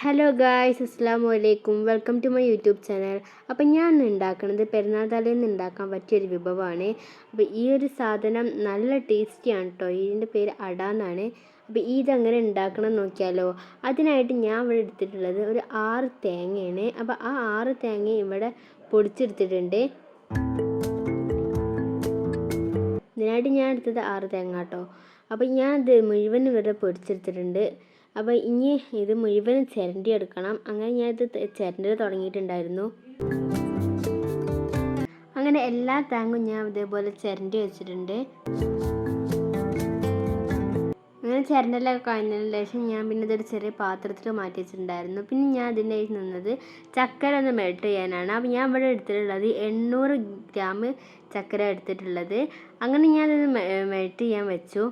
Hello guys അസ്സാം വലൈക്കും welcome to my YouTube channel appam ഞാൻ ഉണ്ടാക്കുന്നത് പെരുന്നാൾ തലേന്ന് ഉണ്ടാക്കാൻ പറ്റിയൊരു വിഭവമാണ്. അപ്പോൾ ഈ ഒരു സാധനം നല്ല ടേസ്റ്റിയാണ് കേട്ടോ ഇതിന്റെ പേര് അട എന്നാണ്. അപ്പോൾ ഇതങ്ങനെ ഉണ്ടാക്കണം നോക്കിയാലോ. അതിനായിട്ട് ഞാൻ ഇവിടെ എടുത്തിട്ടുള്ളത് ഒരു ആറ് തേങ്ങയാണ്. അപ്പോൾ ആ ആറ് തേങ്ങ ഇവിടെ പൊടിച്ചെടുത്തിട്ടുണ്ട്. ഇതിനായിട്ട് ഞാൻ എടുത്തത് ആറ് തേങ്ങ കേട്ടോ അപ്പോൾ ഞാൻ ഇത് മുഴുവൻ ഇവിടെ പൊടിച്ചെടുത്തിട്ടുണ്ട്. അപ്പോൾ ഇനി ഇത് മുഴുവൻ ചിരണ്ടി എടുക്കണം അങ്ങനെ ഞാൻ ഇത് ചിരണ്ടി തുടങ്ങിയിട്ടുണ്ടായിരുന്നു. അങ്ങനെ എല്ലാ തേങ്ങും ഞാൻ ഇതേപോലെ ചിരണ്ടി വെച്ചിട്ടുണ്ട്. അങ്ങനെ ചിരണ്ടലൊക്കെ കഴിഞ്ഞതിന് ശേഷം ഞാൻ പിന്നെ ഇതൊരു ചെറിയ പാത്രത്തിൽ മാറ്റി വെച്ചിട്ടുണ്ടായിരുന്നു. പിന്നെ ഞാൻ അതിന്റെ നിന്നത് ചക്കര ഒന്ന് മെൽറ്റ് ചെയ്യാനാണ്. അപ്പോൾ ഞാൻ ഇവിടെ എടുത്തിട്ടുള്ളത് എണ്ണൂറ് ഗ്രാം ചക്കര എടുത്തിട്ടുള്ളത്. അങ്ങനെ ഞാനത് മെൽറ്റ് ചെയ്യാൻ വെച്ചു.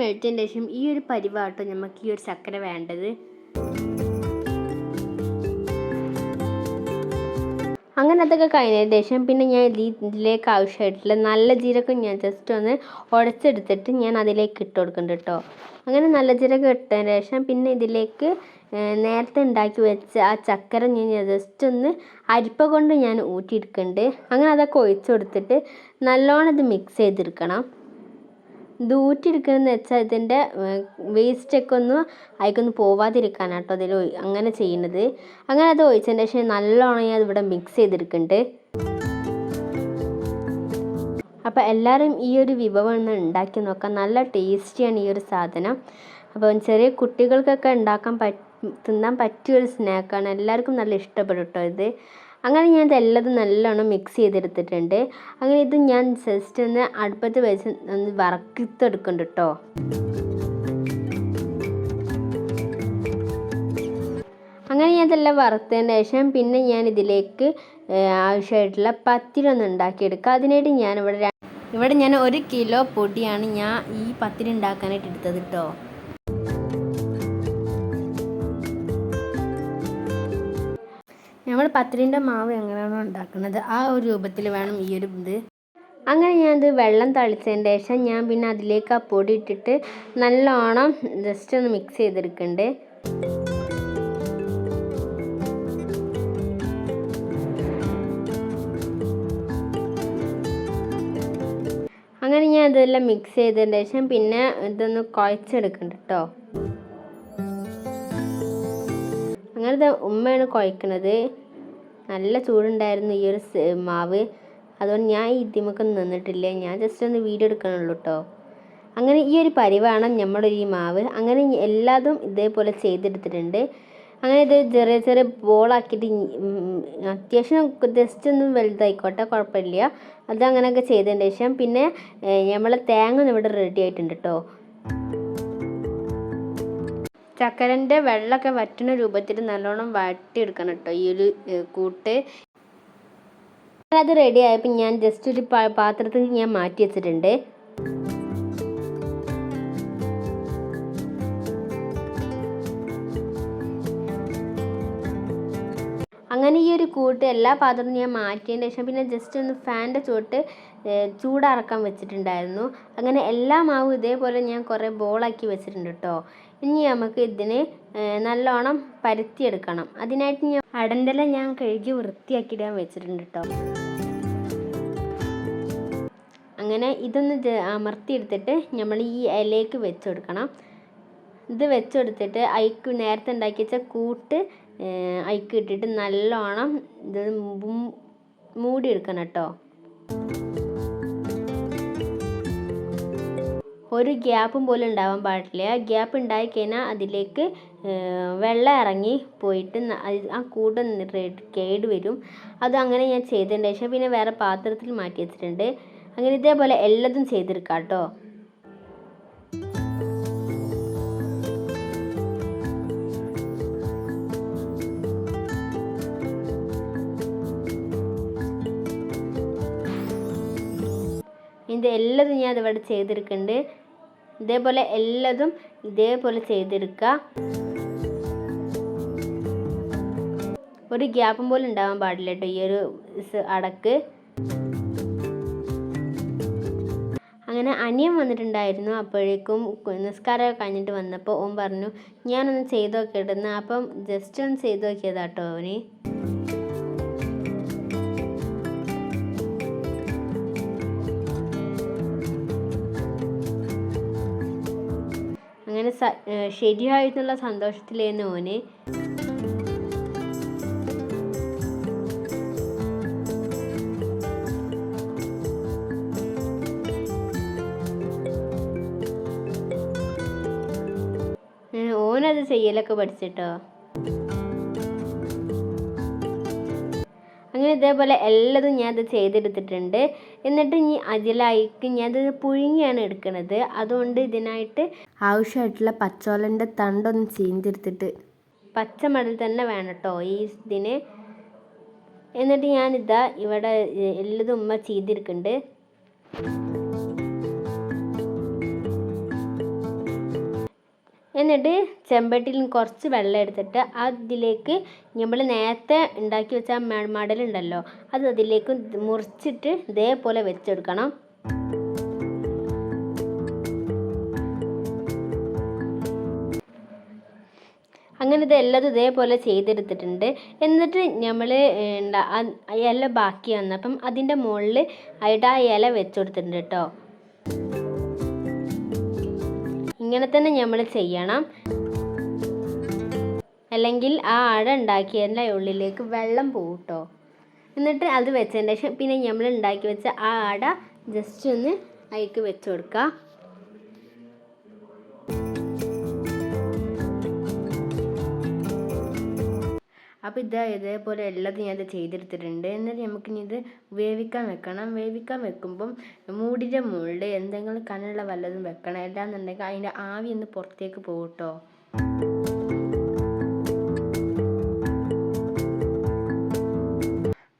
മെൽറ്റിന്റെ ശേഷം ഈ ഒരു പരിവാട്ടോ നമുക്ക് ഈ ഒരു ചക്കര വേണ്ടത്. അങ്ങനെ അതൊക്കെ കഴിഞ്ഞതിന് ശേഷം പിന്നെ ഞാൻ ഇതിലേക്ക് ആവശ്യമായിട്ടുള്ള നല്ല ജീരകം ഞാൻ ജസ്റ്റ് ഒന്ന് ഉടച്ചെടുത്തിട്ട് ഞാൻ അതിലേക്ക് ഇട്ട് കൊടുക്കുന്നുണ്ട് കേട്ടോ. അങ്ങനെ നല്ല ജീരകം ഇട്ടതിന് ശേഷം പിന്നെ ഇതിലേക്ക് നേരത്തെ ഉണ്ടാക്കി വെച്ച ആ ചക്കര ഞാൻ ജസ്റ്റ് ഒന്ന് അരിപ്പ കൊണ്ട് ഞാൻ ഊറ്റിയെടുക്കുന്നുണ്ട്. അങ്ങനെ അതൊക്കെ ഒഴിച്ചു കൊടുത്തിട്ട് നല്ലോണം ഇത് മിക്സ് ചെയ്തെടുക്കണം. ഇത് ഊറ്റിയെടുക്കണമെന്ന് വെച്ചാൽ ഇതിന്റെ വേസ്റ്റൊക്കെ ഒന്ന് അതിക്കൊന്ന് പോവാതിരിക്കാനാണ് കേട്ടോ അതിൽ അങ്ങനെ ചെയ്യുന്നത്. അങ്ങനെ അത് ഒഴിച്ചതിന് ശേഷം നല്ലോണം ഞാൻ ഇവിടെ മിക്സ് ചെയ്തെടുക്കുന്നുണ്ട് അപ്പോൾ എല്ലാവരും ഈ ഒരു വിഭവം ഒന്ന് ഉണ്ടാക്കി നോക്കാം നല്ല ടേസ്റ്റിയാണ് ഈ ഒരു സാധനം. അപ്പോൾ ചെറിയ കുട്ടികൾക്കൊക്കെ ഉണ്ടാക്കാൻ പറ്റ തിന്നാൻ പറ്റിയൊരു സ്നാക്കാണ് എല്ലാവർക്കും നല്ല ഇഷ്ടപ്പെടും കേട്ടോ ഇത്. അങ്ങനെ ഞാൻ ഇതെല്ലാം നല്ലോണം മിക്സ് ചെയ്തെടുത്തിട്ടുണ്ട്. അങ്ങനെ ഇത് ഞാൻ ജസ്റ്റ് ഒന്ന് അടുപ്പത്ത് വെച്ച് ഒന്ന് വറക്കിത്തെടുക്കുന്നുണ്ട് കേട്ടോ അങ്ങനെ ഞാൻ ഇതെല്ലാം വറുത്തതിന് ശേഷം പിന്നെ ഞാൻ ഇതിലേക്ക് ആവശ്യമായിട്ടുള്ള പത്തിരി ഒന്ന് ഉണ്ടാക്കിയെടുക്കുക. അതിനായിട്ട് ഞാൻ ഇവിടെ ഇവിടെ ഞാൻ ഒരു കിലോ പൊടിയാണ് ഞാൻ ഈ പത്തിരി ഉണ്ടാക്കാനായിട്ട് എടുത്തത് കേട്ടോ നമ്മൾ പത്തിരിന്റെ മാവ് എങ്ങനെയാണോ ഉണ്ടാക്കുന്നത്? ആ ഒരു രൂപത്തിൽ വേണം ഈ ഒരു ഇത്. അങ്ങനെ ഞാനത് വെള്ളം തളിച്ചതിന് ശേഷം ഞാൻ പിന്നെ അതിലേക്ക് ആ പൊടി ഇട്ടിട്ട് നല്ലോണം ജസ്റ്റ് ഒന്ന് മിക്സ് ചെയ്തെടുക്കുന്നുണ്ട് അങ്ങനെ ഞാൻ ഇതെല്ലാം മിക്സ് ചെയ്തതിന് ശേഷം പിന്നെ ഇതൊന്ന് കുഴച്ചെടുക്കുന്നുണ്ട് കേട്ടോ അങ്ങനത്തെ ഉമ്മയാണ് കുഴക്കണത്. നല്ല ചൂടുണ്ടായിരുന്നു ഈ ഒരു മാവ്. അതുകൊണ്ട് ഞാൻ ഇതിമൊക്കെ നിന്നിട്ടില്ല. ഞാൻ ജസ്റ്റ് ഒന്ന് വീഡിയോ എടുക്കണുള്ളൂ കേട്ടോ അങ്ങനെ ഈ ഒരു പരിവാണം നമ്മുടെ ഈ മാവ്. അങ്ങനെ എല്ലാതും ഇതേപോലെ ചെയ്തെടുത്തിട്ടുണ്ട്. അങ്ങനെ ഇത് ചെറിയ ചെറിയ ബോളാക്കിയിട്ട് അത്യാവശ്യം ജസ്റ്റ് ഒന്നും വലുതായിക്കോട്ടെ കുഴപ്പമില്ല. അത് അങ്ങനെയൊക്കെ ചെയ്തതിന് ശേഷം പിന്നെ നമ്മളെ തേങ്ങ ഇവിടെ റെഡി ആയിട്ടുണ്ട് കേട്ടോ ചക്കരന്റെ വെള്ളമൊക്കെ വറ്റുന്ന രൂപത്തിൽ നല്ലോണം വട്ടിയെടുക്കണം കേട്ടോ. ഈ ഒരു കൂട്ട്. അത് റെഡി ആയപ്പോൾ ഞാൻ ജസ്റ്റ് ഒരു പാത്രത്തിൽ ഞാൻ മാറ്റി വെച്ചിട്ടുണ്ട്. ഈ ഒരു കൂട്ട് എല്ലാ പാത്രവും ഞാൻ മാറ്റിയതിന് ശേഷം പിന്നെ ജസ്റ്റ് ഒന്ന് ഫാന്റെ ചുവട്ട് ചൂടാറക്കാൻ വെച്ചിട്ടുണ്ടായിരുന്നു. അങ്ങനെ എല്ലാ മാവും ഇതേപോലെ ഞാൻ കുറേ ബോളാക്കി വെച്ചിട്ടുണ്ട് കേട്ടോ ഇനി നമുക്ക് ഇതിന് നല്ലോണം പരത്തിയെടുക്കണം. അതിനായിട്ട് ഞാൻ അടന്തല ഞാൻ കഴുകി വൃത്തിയാക്കിയിടാൻ വെച്ചിട്ടുണ്ട് കേട്ടോ അങ്ങനെ ഇതൊന്ന് അമർത്തിയെടുത്തിട്ട് നമ്മൾ ഈ ഇലയ്ക്ക് വെച്ചെടുക്കണം. ഇത് വെച്ചെടുത്തിട്ട് അയക്ക് നേരത്തെ ഉണ്ടാക്കി വെച്ച കൂട്ട് അയക്ക് ഇട്ടിട്ട് നല്ലോണം ഇത് മൂടി എടുക്കണം കേട്ടോ. ഒരു ഗ്യാപ്പും പോലും ഉണ്ടാവാൻ പാടില്ല. ഗ്യാപ്പ് ഉണ്ടായി കഴിഞ്ഞാൽ അതിലേക്ക് വെള്ളം ഇറങ്ങി പോയിട്ട് ആ കൂട് കേട് വരും. അത് അങ്ങനെ ഞാൻ ചെയ്തതിന് ശേഷം പിന്നെ വേറെ പാത്രത്തിൽ മാറ്റി വെച്ചിട്ടുണ്ട്. അങ്ങനെ ഇതേപോലെ എല്ലാതും ചെയ്തെടുക്കാം കേട്ടോ. ഇത് എല്ലാതും ഞാൻ ഇവിടെ ചെയ്തെടുക്കുന്നുണ്ട് ഇതേപോലെ എല്ലാതും ഇതേപോലെ ചെയ്തെടുക്കുക ഒരു ഗ്യാപ്പും പോലും ഉണ്ടാവാൻ പാടില്ല കേട്ടോ ഈ ഒരു അടക്ക്. അങ്ങനെ അനിയൻ വന്നിട്ടുണ്ടായിരുന്നു അപ്പോഴേക്കും നിസ്കാരമൊക്കെ കഴിഞ്ഞിട്ട് വന്നപ്പോൾ ഓൻ പറഞ്ഞു ഞാനൊന്ന് ചെയ്ത് നോക്കിയിട്ടെന്ന്. അപ്പം ജസ്റ്റ് ഒന്ന് ചെയ്ത് നോക്കിയതാട്ടോ അവന് ശരിയായിട്ടുള്ള സന്തോഷത്തിലേന്ന് ഓന് ഓനത് ചെയ്യലൊക്കെ പഠിച്ചിട്ടോ? അങ്ങനെ ഇതേപോലെ എല്ലാതും ഞാനത് ചെയ്തെടുത്തിട്ടുണ്ട്. എന്നിട്ട് ഇനി അതിലായിക്ക് ഞാനത് പുഴുങ്ങിയാണ് എടുക്കുന്നത് അതുകൊണ്ട് ഇതിനായിട്ട് ആവശ്യമായിട്ടുള്ള പച്ചോലന്റെ തണ്ടൊന്ന് ചീന്തിരുത്തിട്ട് പച്ചമടൽ തന്നെ വേണം കേട്ടോ ഈ ഇതിന്. എന്നിട്ട് ഞാനിതാ ഇവിടെ എല്ലതും ഉമ്മ ചെയ്തെടുക്കുന്നുണ്ട് എന്നിട്ട് ചെമ്പട്ടിയിൽ കുറച്ച് വെള്ളം എടുത്തിട്ട് അതിലേക്ക് നമ്മൾ നേരത്തെ ഉണ്ടാക്കി വെച്ച മടലുണ്ടല്ലോ അത് അതിലേക്ക് മുറിച്ചിട്ട് ഇതേപോലെ വെച്ചെടുക്കണം. അങ്ങനെ ഇത് എല്ലാതും ഇതേപോലെ ചെയ്തെടുത്തിട്ടുണ്ട്. എന്നിട്ട് നമ്മൾ ഇല ബാക്കി വന്നപ്പം അതിന്റെ മുകളിൽ ആയിട്ട് ആ ഇല വെച്ചെടുത്തിട്ടുണ്ട് കേട്ടോ. ഇങ്ങനെ തന്നെ നമ്മൾ ചെയ്യണം. അല്ലെങ്കിൽ ആ അട ഉണ്ടാക്കിയതിന്റെ ഉള്ളിലേക്ക് വെള്ളം പോകും കേട്ടോ എന്നിട്ട് അത് വെച്ചതിന് ശേഷം പിന്നെ നമ്മൾ ഉണ്ടാക്കി വെച്ച ആ അട ജസ്റ്റ് ഒന്ന് അതിലേക്ക് വെച്ച് കൊടുക്കുക അപ്പോൾ ഇത് ഇതേപോലെ എല്ലാതും ഞാൻ ഇത് ചെയ്തെടുത്തിട്ടുണ്ട്. എന്നിട്ട് നമുക്കിനി ഇത് വേവിക്കാൻ വെക്കണം. വേവിക്കാൻ വെക്കുമ്പം മൂടിന്റെ മുകളിൽ എന്തെങ്കിലും കനുള്ള വല്ലതും വെക്കണം. അല്ലാന്നുണ്ടെങ്കിൽ അതിന്റെ ആവി ഒന്ന് പുറത്തേക്ക് പോകും കേട്ടോ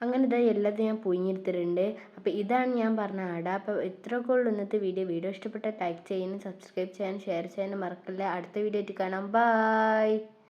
അങ്ങനെ എല്ലാതും ഞാൻ പുഴിഞ്ഞെടുത്തിട്ടുണ്ട്. അപ്പോൾ ഇതാണ് ഞാൻ പറഞ്ഞ അട. അപ്പോൾ ഇത്രയൊക്കെ ഉള്ളൂ ഇന്നത്തെ വീഡിയോ. വീഡിയോ ഇഷ്ടപ്പെട്ടാൽ ലൈക്ക് ചെയ്യാനും സബ്സ്ക്രൈബ് ചെയ്യാനും ഷെയർ ചെയ്യാനും മറക്കില്ല. അടുത്ത വീഡിയോ ആയിട്ട് കാണാം. ബായ്